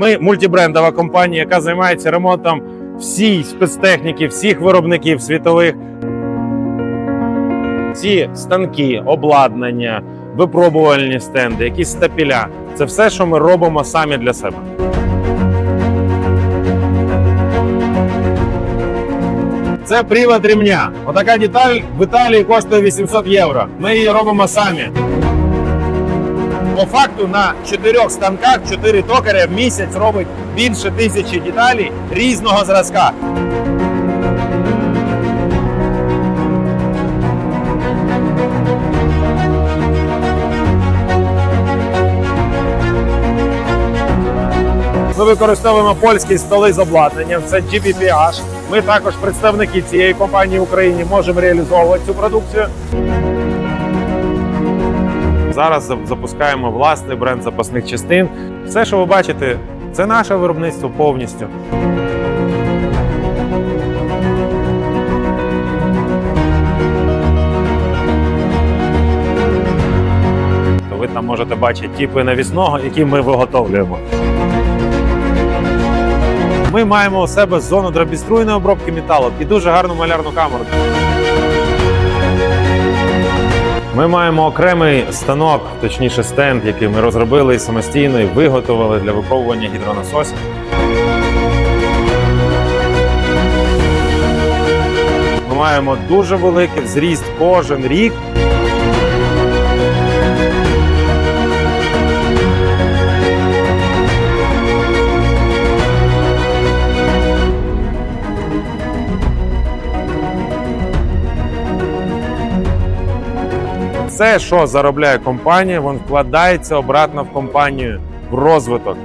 Ми мультибрендова компанія, яка займається ремонтом всій спецтехніки, всіх виробників світових. Ці станки, обладнання, випробувальні стенди, якісь стапіля це все, що ми робимо самі для себе. Це привод ремня. Отака деталь в Італії коштує 800 євро. Ми її робимо самі. По факту на чотирьох станках чотири токаря в місяць робить більше тисячі деталей різного зразка. Ми використовуємо польські столи з обладнанням. Це GBPH. Ми також представники цієї компанії в Україні можемо реалізовувати цю продукцію. Зараз запускаємо власний бренд запасних частин. Все, що ви бачите, це наше виробництво повністю. То ви там можете бачити типи навісного, які ми виготовлюємо. Ми маємо у себе зону дробіструйної обробки металу і дуже гарну малярну камеру. Ми маємо окремий станок, точніше стенд, який ми розробили самостійно і виготовили для випробування гідронасосів. Ми маємо дуже великий зріст кожен рік. Все, що заробляє компанія, він вкладається обратно в компанію в розвиток.